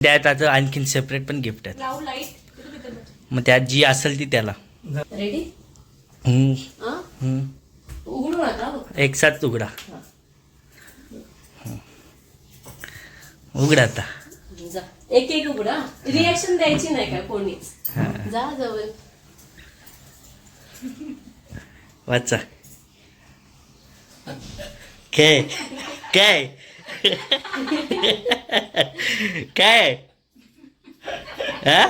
आहे त्याचं आणखीन सेपरेट पण गिफ्ट आहे लावू लाइट मग त्यात जी असेल ती त्याला. रेडी हम्म, हा? हम्म. उघडू नका बघ. एक साथ उघडा. हम्म. उघडा आता. जा. एक एक उघडा. रिॲक्शन द्यायची नाही का कोणीच? हा. जा जवळ. वाचा. काय काय काय? हा?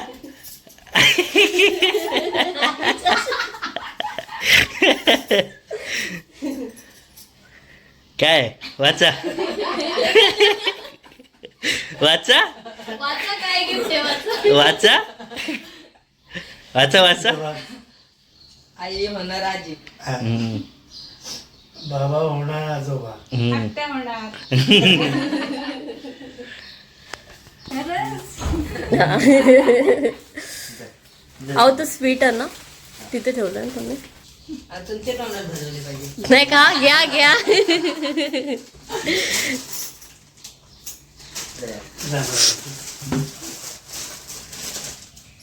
काय? वाचा. वाचा? वाचा काय गिफ्ट आहे वाचा? वाचा? आई आजी हम्म, बाबा होणार आजोबा. अहो तो स्वीट आहे ना? तिथे ठेवलं ना तुम्ही? तुमचे तोंडात भरवले पाहिजे. नाही का? घ्या घ्या.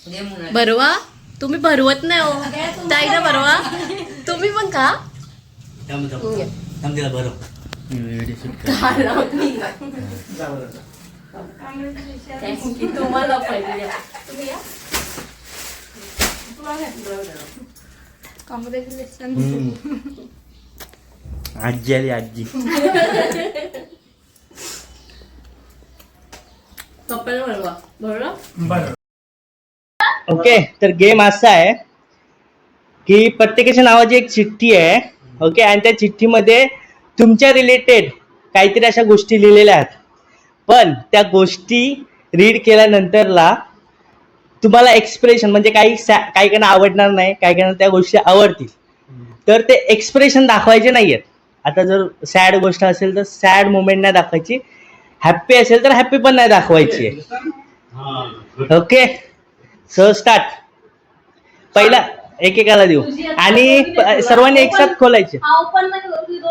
दे भरवा? तुम्ही भरवत नाही हो. ताईला भरवा? तुम्ही पण का थांब, थांब. घ्या. थांब तिला बरं व्हिडिओ शूट कर. जा बरं. Thank you. तुम्हाला पण घ्या. तुम्ही या. हम्म. आजी आली आजी पप्पाला भरवा भरवा बरं ओके तर गेम असा आहे की प्रत्येकाच्या नावाची एक चिठ्ठी आहे ओके आणि त्या चिठ्ठीमध्ये तुमच्या रिलेटेड काहीतरी अशा गोष्टी लिहिलेल्या आहेत. पण त्या गोष्टी रीड केल्यानंतरला तुम्हाला एक्सप्रेशन म्हणजे काही काही काहींना आवडणार नाही काही काहींना त्या गोष्टी आवडतील. तर ते एक्सप्रेशन दाखवायचे नाही आहेत आता जर सॅड गोष्ट असेल तर सॅड मुमेंट नाही दाखवायची. हॅप्पी असेल तर हॅप्पी पण नाही दाखवायची. आहे ओके सो स्टार्ट पहिला एकेकाला देऊ. आणि सर्वांनी एक साथ खोलायचे.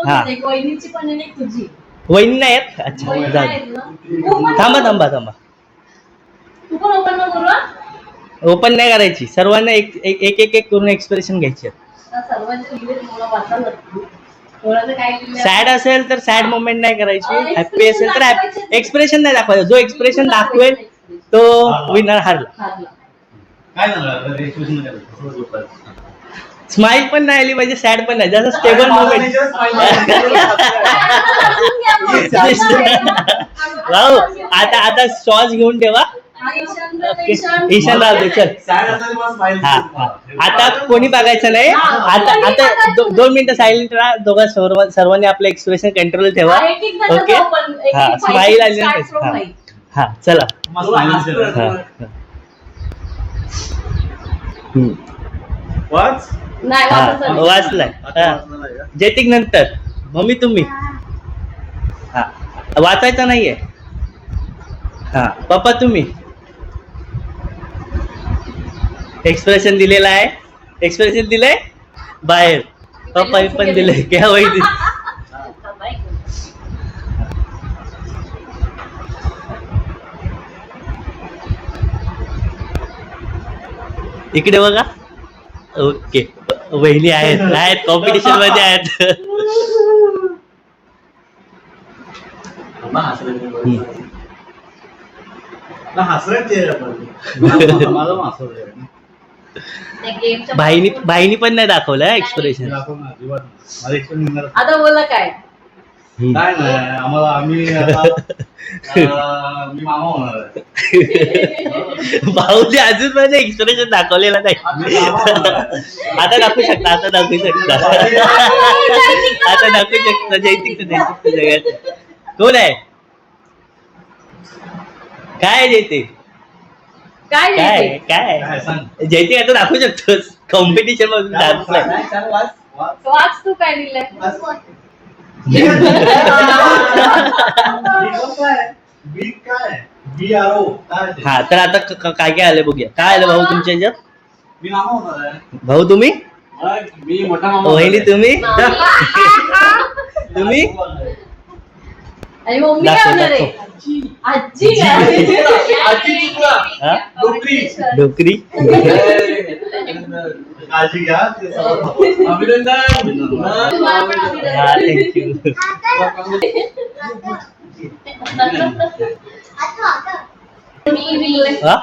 हा वहिनी नाही आहेत? अच्छा जाऊ थांबा थांबा थांबा. ओपन नाही करायची. सर्वांना एक एक एक करून एक्सप्रेशन घ्यायचे? सॅड असेल तर सॅड मोमेंट नाही करायची. हॅप्पी असेल तर एक्सप्रेशन नाही दाखवायचं. जो एक्सप्रेशन दाखवेल तो विनर हारला. काय झालं एक्सप्रेशनमध्ये स्माइल पण नाही आली पाहिजे सॅड पण नाही. जसं स्टेबल मोमेंट भाऊ आता आता श्वास घेऊन ठेवा. ईशान राहू दे चल. आता कोणी बघायचं नाही. आता आता दो- दोन मिनिटं सायलेंट राहा. दोघा सर्व सर्वांनी आपलं एक्सप्रेशन कंट्रोल ठेवा. ओके हा. स्माईल आली हा. right. हा. वाच? नाही हा. वाचलाय. हा. जैतिक नंतर. मम्मी तुम्ही? हा. वाचायचं नाहीये. हा. पप्पा तुम्ही? एक्सप्रेशन दिलेलं आहे. एक्सप्रेशन दिलंय? बाहेर. पप्पा पण दिलंय. घ्या वहिनी थांबा एक मिनिट. इकडे बघा. ओके. वहिनी आहेत. आहेत. कॉम्पिटिशनमध्ये आहेत. भाईनी भाईनी पण नाही दाखवलं एक्सप्रेशन आता बोला काय? काय नाही आम्हाला आम्ही मामा होणार आहे. भाऊने अजून माझं एक्सप्रेशन दाखवलेलं नाही. आता दाखवू शकता आता दाखवू शकता. आता दाखवू शकता. जैतिक तर जैतिक तर जगात कोण आहे? काय जैतिक काय काय? काय जैतिक आता दाखवू शकतोस. कॉम्पिटिशन मधून वाच वाच तू काय लिहिलंय काय? हा तर आता काय काय आलं बघूया. काय आलं भाऊ तुमच्या ह्याच्यात? मी मामा होणार आहे. भाऊ तुम्ही. तुम्ही? तुम्ही? आणि मम्मी काय दाखव, होणार आहे दाखव. आजी काय? आजीची हा? डोकरी डोकरी काळजी घ्या ते सगळं अभिनंदन हा थँक्यू हा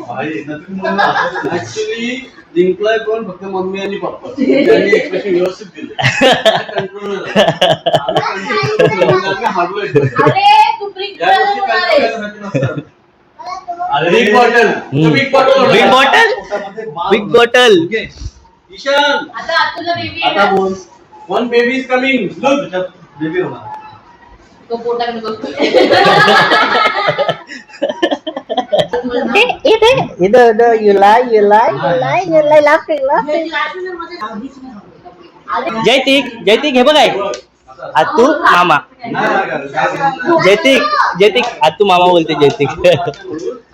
भाई, नवीन मुलं असतात. ऍक्च्युली जिंकलाय कोण? फक्त मम्मी आणि पप्पा. त्यांनी एक्सप्रेशन व्यवस्थित दिले. Big bottle. Big bottle big bottle big. Bottle. Ishaan आता बोल. One baby is coming look baby होणार. इधर you lie you lie you lie you lie laughing laughing जयतिक जयतिक हे बघाय आतू मामा नाही लागत. जयतिक जयतिक आतू मामा बोलते जयतिक